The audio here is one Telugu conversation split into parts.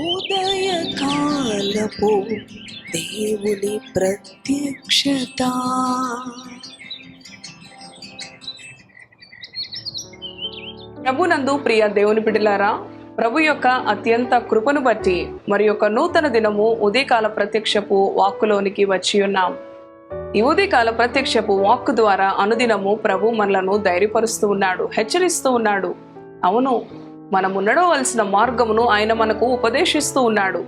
ఉదయకాలపు దేవుని ప్రత్యక్షత. ప్రభునందు ప్రియ దేవుని బిడ్డలారా ప్రభు యొక్క అత్యంత కృపను బట్టి మరి యొక్క నూతన దినము ఉదయకాల ప్రత్యక్షపు వాక్కులోనికి వచ్చి ఉన్నాం. ఈ ఉదయకాల ప్రత్యక్షపు వాక్కు ద్వారా అనుదినము ప్రభు మనలను ధైర్యపరుస్తూ ఉన్నాడు హెచ్చరిస్తూ ఉన్నాడు. అవును మనము నడవలసిన మార్గమును ఆయన మనకు ఉపదేశిస్తూ ఉన్నాడు.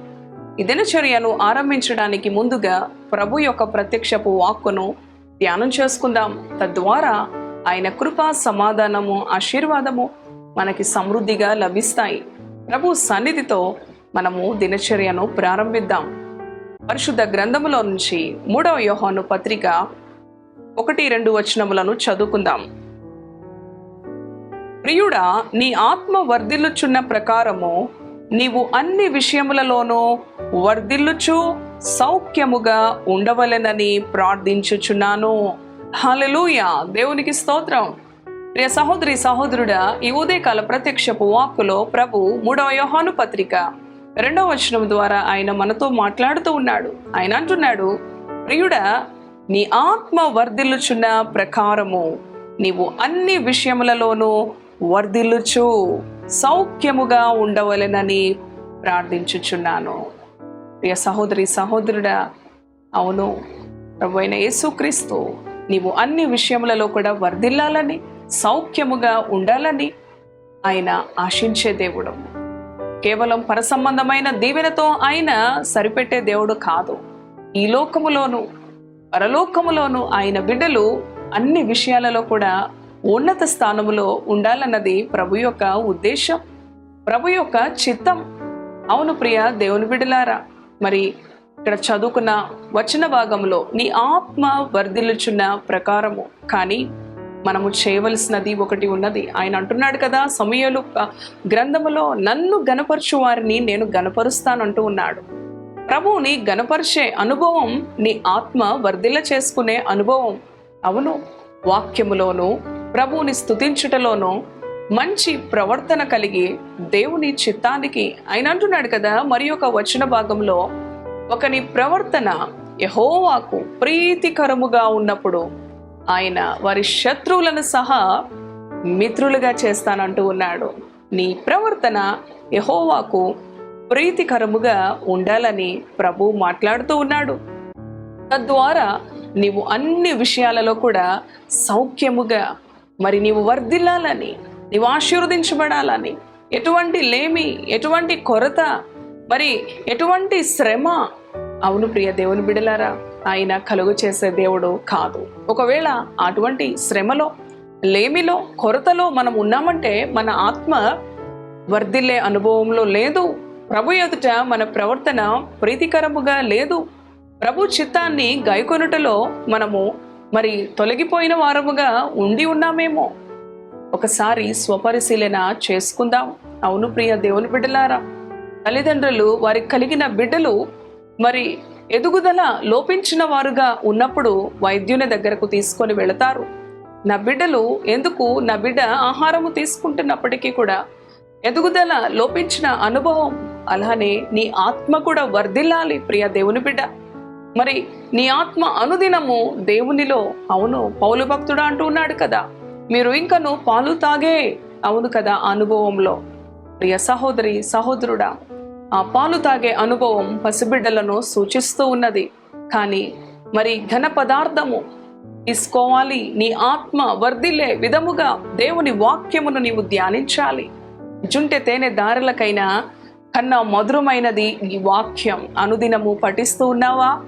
ఈ దినచర్యను ఆరంభించడానికి ముందుగా ప్రభు యొక్క ప్రత్యక్షపు వాక్కును ధ్యానం చేసుకుందాం. తద్వారా ఆయన కృప సమాధానము ఆశీర్వాదము మనకి సమృద్ధిగా లభిస్తాయి. ప్రభు సన్నిధితో మనము దినచర్యను ప్రారంభిద్దాం. పరిశుద్ధ గ్రంథములో నుంచి మూడవ యోహాను పత్రిక ఒకటి రెండు వచనములను చదువుకుందాం. ప్రియుడా నీ ఆత్మ వర్ధిల్లుచున్న ప్రకారము నీవు అన్ని విషయములలోనూ వర్ధిల్లుచు సౌఖ్యముగా ఉండవలెనని ప్రార్థించుచున్నాను. హల్లెలూయా! దేవునికి స్తోత్రం. ప్రియ సహోదరి సహోదరుడా ఈ ఉదయకాల ప్రత్యక్షపు వాక్కులో ప్రభు మూడవ యోహాను పత్రిక రెండవ వచనం ద్వారా ఆయన మనతో మాట్లాడుతూ ఉన్నాడు. ఆయన అంటున్నాడు ప్రియుడా నీ ఆత్మ వర్ధిల్లుచున్న ప్రకారము నీవు అన్ని విషయములలోనూ వర్ధిల్లుచు సౌఖ్యముగా ఉండవలెనని ప్రార్థించుచున్నాను. ప్రియ సహోదరి సహోదరుడా అవును ప్రభువైన అయిన యేసుక్రీస్తు నీవు అన్ని విషయములలో కూడా వర్ధిల్లాలని సౌఖ్యముగా ఉండాలని ఆయన ఆశించే దేవుడు. కేవలం పరసంబంధమైన దీవెనతో ఆయన సరిపెట్టే దేవుడు కాదు. ఈ లోకములోను పరలోకములోను ఆయన బిడ్డలు అన్ని విషయాలలో కూడా ఉన్నత స్థానములో ఉండాలన్నది ప్రభు యొక్క ఉద్దేశం. ప్రభు యొక్క చిత్తం. అవును ప్రియ దేవుని బిడ్డలారా మరి ఇక్కడ చదువుకున్న వచన భాగంలో నీ ఆత్మ వర్ధిల్లుచున్న ప్రకారము. కానీ మనము చేయవలసినది ఒకటి ఉన్నది. ఆయన అంటున్నాడు కదా సమయలు గ్రంథములో నన్ను గనపరచు వారిని నేను గనపరుస్తానంటూ ఉన్నాడు. ప్రభువుని గనపరిచే అనుభవం నీ ఆత్మ వర్ధిల్ల చేసుకునే అనుభవం. అవును వాక్యములోను ప్రభువుని స్తుతించుటలోనూ మంచి ప్రవర్తన కలిగి దేవుని చిత్తానికి ఆయన అంటున్నాడు కదా. మరి ఒక వచన భాగంలో ఒకని ప్రవర్తన యహోవాకు ప్రీతికరముగా ఉన్నప్పుడు ఆయన వారి శత్రువులను సహా మిత్రులుగా చేస్తానంటూ ఉన్నాడు. నీ ప్రవర్తన యహోవాకు ప్రీతికరముగా ఉండాలని ప్రభు మాట్లాడుతూ ఉన్నాడు. తద్వారా నీవు అన్ని విషయాలలో కూడా సౌఖ్యముగా మరి నీవు వర్ధిల్లాలని నీవు ఆశీర్వదించబడాలని ఎటువంటి లేమి ఎటువంటి కొరత మరి ఎటువంటి శ్రమ? అవును ప్రియ దేవుని బిడలారా ఆయన కలుగు చేసే దేవుడు కాదు. ఒకవేళ అటువంటి శ్రమలో లేమిలో కొరతలో మనం ఉన్నామంటే మన ఆత్మ వర్ధిల్లే అనుభవంలో లేదు. ప్రభు ఎదుట మన ప్రవర్తన ప్రీతికరముగా లేదు. ప్రభు చిత్తాన్ని గైకొనుటలో మనము మరి తొలగిపోయిన వారముగా ఉండి ఉన్నామేమో. ఒకసారి స్వపరిశీలన చేసుకుందాం. అవును ప్రియ దేవుని బిడ్డలారా తల్లిదండ్రులు వారికి కలిగిన బిడ్డలు మరి ఎదుగుదల లోపించిన వారుగా ఉన్నప్పుడు వైద్యుని దగ్గరకు తీసుకొని వెళతారు. నా బిడ్డలు ఎందుకు నా బిడ్డ ఆహారము తీసుకుంటున్నప్పటికీ కూడా ఎదుగుదల లోపించిన అనుభవం. అలానే నీ ఆత్మ కూడా వర్ధిల్లాలి ప్రియ దేవుని బిడ్డ. మరి నీ ఆత్మ అనుదినము దేవునిలో అవును పౌలు భక్తుడా అంటూ ఉన్నాడు కదా. మీరు ఇంకను పాలు తాగే. అవును కదా ఆ అనుభవంలో. ప్రియ సహోదరి సహోదరుడా ఆ పాలు తాగే అనుభవం పసిబిడ్డలను సూచిస్తూ ఉన్నది. కానీ మరి ఘన పదార్థము తీసుకోవాలి. నీ ఆత్మ వర్ధిల్లే విధముగా దేవుని వాక్యమును నీవు ధ్యానించాలి. జుంటె తేనె దారులకైనా కన్నా మధురమైనది ఈ వాక్యం. అనుదినము పఠిస్తూ ఉన్నావా?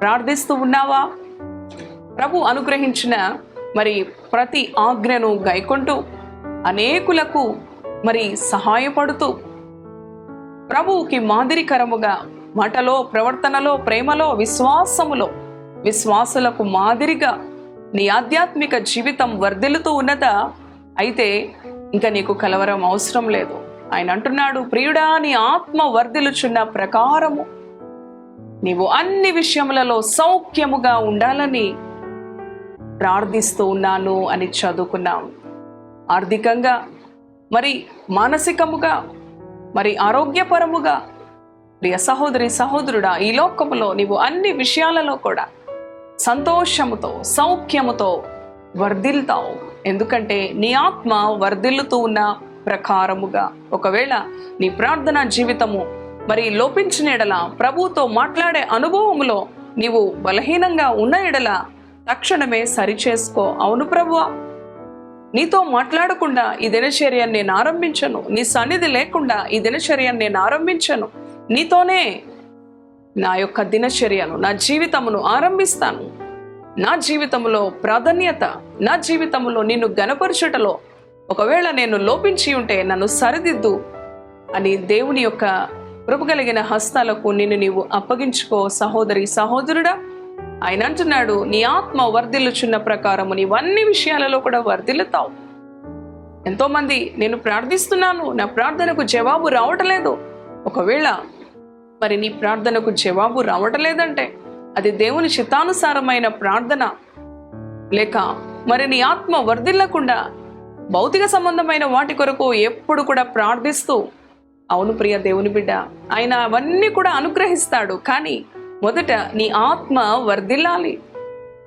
ప్రార్థిస్తూ ఉన్నావా? ప్రభు అనుగ్రహించిన మరి ప్రతి ఆజ్ఞను గైకొంటూ అనేకులకు మరి సహాయపడుతూ ప్రభువుకి మాదిరికరముగా మాటలో ప్రవర్తనలో ప్రేమలో విశ్వాసములో విశ్వాసులకు మాదిరిగా నీ ఆధ్యాత్మిక జీవితం వర్ధిల్లుతూ ఉన్నదా అయితే ఇంకా నీకు కలవరం అవసరం లేదు. ఆయన అంటున్నాడు ప్రియుడా నీ ఆత్మ వర్ధిల్లుచున్న ప్రకారము నీవు అన్ని విషయములలో సౌఖ్యముగా ఉండాలని ప్రార్థిస్తూ ఉన్నాను అని చదువుకున్నాం. ఆర్థికంగా మరి మానసికముగా మరి ఆరోగ్యపరముగా ప్రియ సహోదరి సహోదరుడా ఈ లోకములో నీవు అన్ని విషయాలలో కూడా సంతోషముతో సౌఖ్యముతో వర్ధిల్తావు. ఎందుకంటే నీ ఆత్మ వర్ధిల్లుతూ ఉన్న ప్రకారముగా ఒకవేళ నీ ప్రార్థన జీవితము మరి లోపించిన ఎడల ప్రభువుతో మాట్లాడే అనుభవములో నీవు బలహీనంగా ఉన్న ఎడల తక్షణమే సరిచేసుకో. అవును ప్రభువా. నీతో మాట్లాడకుండా ఈ దినచర్యను నేను ఆరంభించను. నీ సన్నిధి లేకుండా ఈ దినచర్యను నేను ఆరంభించను. నీతోనే నా యొక్క దినచర్యను నా జీవితమును ఆరంభిస్తాను. నా జీవితంలో ప్రాధాన్యత నా జీవితంలో నిన్ను గనపరచుటలో ఒకవేళ నేను లోపించి ఉంటే నన్ను సరిదిద్దు అని దేవుని యొక్క కృప కలిగిన హస్తాలకు నిన్ను నీవు అప్పగించుకో సహోదరి సహోదరుడా. ఆయన అంటున్నాడు నీ ఆత్మ వర్ధిల్లుచున్న ప్రకారము నీవన్నీ విషయాలలో కూడా వర్ధిల్లుతావు. ఎంతో మంది నేను ప్రార్థిస్తున్నాను నా ప్రార్థనకు జవాబు రావటలేదు. ఒకవేళ మరి నీ ప్రార్థనకు జవాబు రావటలేదంటే అది దేవుని చిత్తానుసారమైన ప్రార్థన. లేక మరి నీ ఆత్మ వర్ధిల్లకుండా భౌతిక సంబంధమైన వాటి కొరకు ఎప్పుడు కూడా ప్రార్థిస్తూ అవును ప్రియ దేవుని బిడ్డ. ఆయన అవన్నీ కూడా అనుగ్రహిస్తాడు. కానీ మొదట నీ ఆత్మ వర్ధిల్లాలి.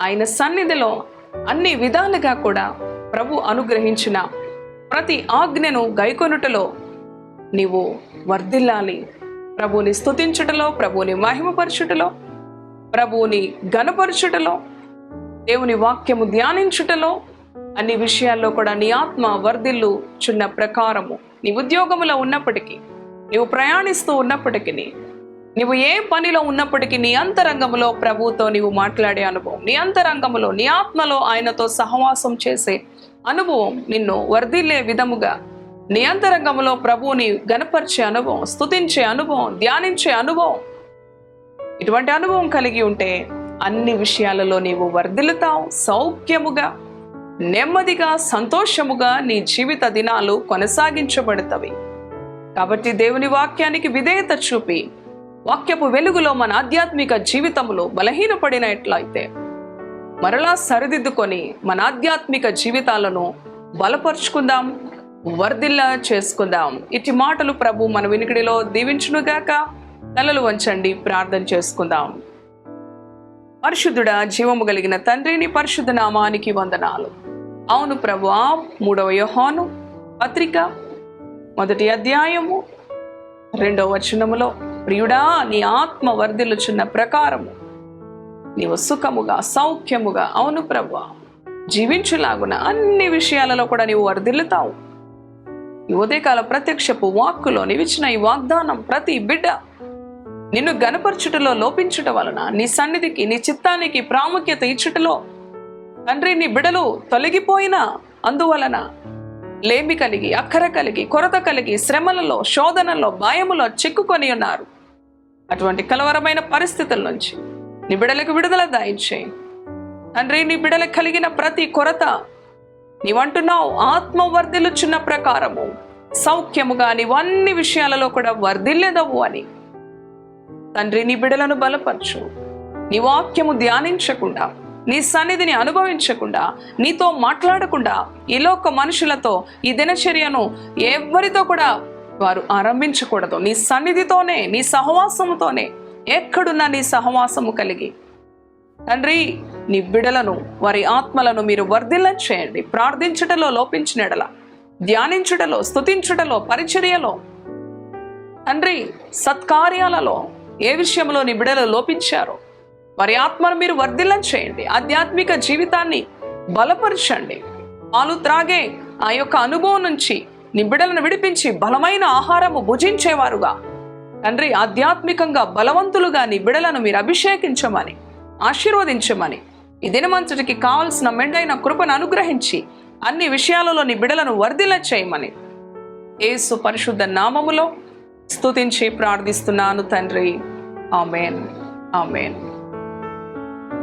ఆయన సన్నిధిలో అన్ని విధాలుగా కూడా ప్రభు అనుగ్రహించిన ప్రతి ఆజ్ఞను గైకొనుటలో నీవు వర్ధిల్లాలి. ప్రభువుని స్తుతించుటలో ప్రభువుని మహిమపరచుటలో ప్రభువుని గనపరచుటలో దేవుని వాక్యము ధ్యానించుటలో అన్ని విషయాల్లో కూడా నీ ఆత్మ వర్ధిల్లు చున్న ప్రకారము. నీ ఉద్యోగములో ఉన్నప్పటికీ నువ్వు ప్రయాణిస్తూ ఉన్నప్పటికీ నీవు ఏ పనిలో ఉన్నప్పటికీ నీ అంతరంగంలో ప్రభువుతో నీవు మాట్లాడే అనుభవం నీ అంతరంగంలో నీ ఆత్మలో ఆయనతో సహవాసం చేసే అనుభవం నిన్ను వర్ధిల్లే విధముగా నీ అంతరంగంలో ప్రభువుని గనపరిచే అనుభవం స్థుతించే అనుభవం ధ్యానించే అనుభవం ఇటువంటి అనుభవం కలిగి ఉంటే అన్ని విషయాలలో నీవు వర్ధిల్లుతావు. సౌఖ్యముగా నెమ్మదిగా సంతోషముగా నీ జీవిత దినాలు కొనసాగించబడతవి. కాబట్టి దేవుని వాక్యానికి విధేయత చూపి వాక్యపు వెలుగులో మన ఆధ్యాత్మిక జీవితంలో బలహీనపడినట్లయితే మరలా సరిదిద్దుకొని మన ఆధ్యాత్మిక జీవితాలను బలపరుచుకుందాం వర్ధిల్లా చేసుకుందాం. ఇటు మాటలు ప్రభు మన వినికిడిలో దీవించునుగాక. తలలు వంచండి ప్రార్థన చేసుకుందాం. పరిశుద్ధుడా జీవము కలిగిన తండ్రిని పరిశుద్ధ నామానికి వందనాలు. అవును ప్రభు మూడవ యోహాను పత్రిక మొదటి అధ్యాయము రెండవ వచనములో ప్రియుడా నీ ఆత్మ వర్ధిల్లుచున్న ప్రకారము. నీవు సుఖముగా సౌఖ్యముగా అవును ప్రభు జీవించులాగున అన్ని విషయాలలో కూడా నీవు వర్ధిల్లుతావు. ఈ ఉదయకాల ప్రత్యక్షపు వాక్కులో నీవిచ్చిన ఈ వాగ్దానం ప్రతి బిడ్డ నిన్ను గనపరచుటలో లోపించుట వలన నీ సన్నిధికి నీ చిత్తానికి ప్రాముఖ్యత ఇచ్చుటలో. తండ్రి నీ బిడలు తొలగిపోయిన అందువలన లేమి కలిగి అక్కర కలిగి కొరత కలిగి శ్రమలలో శోధనలో భయములో చిక్కుకొని ఉన్నారు. అటువంటి కలవరమైన పరిస్థితుల నుంచి నీ బిడలకు విడుదల దాయించేయి. తండ్రి నీ బిడలకు కలిగిన ప్రతి కొరత నీవంటున్నావు ఆత్మ వర్ధిల్లుచున్న ప్రకారము. సౌఖ్యముగా నీవన్ని విషయాలలో కూడా వర్ధిల్లేదవు అని. తండ్రి నీ బిడలను బలపరచు. నీ వాక్యము ధ్యానించకుండా నీ సన్నిధిని అనుభవించకుండా నీతో మాట్లాడకుండా ఈ లోక మనుషులతో ఈ దినచర్యను ఎవరితో కూడా వారు ఆరంభించకూడదు. నీ సన్నిధితోనే నీ సహవాసముతోనే ఎక్కడున్నా నీ సహవాసము కలిగి. తండ్రి నీ బిడలను వారి ఆత్మలను మీరు వర్ధిల్ల చేయండి. ప్రార్థించుటలో లోపించినడల ధ్యానించుటలో స్తుతించుటలో పరిచర్యలో. తండ్రి సత్కార్యాలలో ఏ విషయంలో నీ బిడలు లోపించారో వారి ఆత్మను మీరు వర్ధిల్లం చేయండి. ఆధ్యాత్మిక జీవితాన్ని బలపరచండి. పాలు త్రాగే ఆ యొక్క అనుభవం నుంచి నీ బిడలను విడిపించి బలమైన ఆహారము భుజించేవారుగా. తండ్రి ఆధ్యాత్మికంగా బలవంతులుగా నీ బిడలను మీరు అభిషేకించమని ఆశీర్వదించమని ఈ దినమంతటికి కావలసిన మెండైన కృపను అనుగ్రహించి అన్ని విషయాలలో నీ బిడలను వర్ధిల చేయమని. ఏసు పరిశుద్ధ నామములో స్తుతించి ప్రార్థిస్తున్నాను తండ్రి. ఆమెన్. ఆమెన్.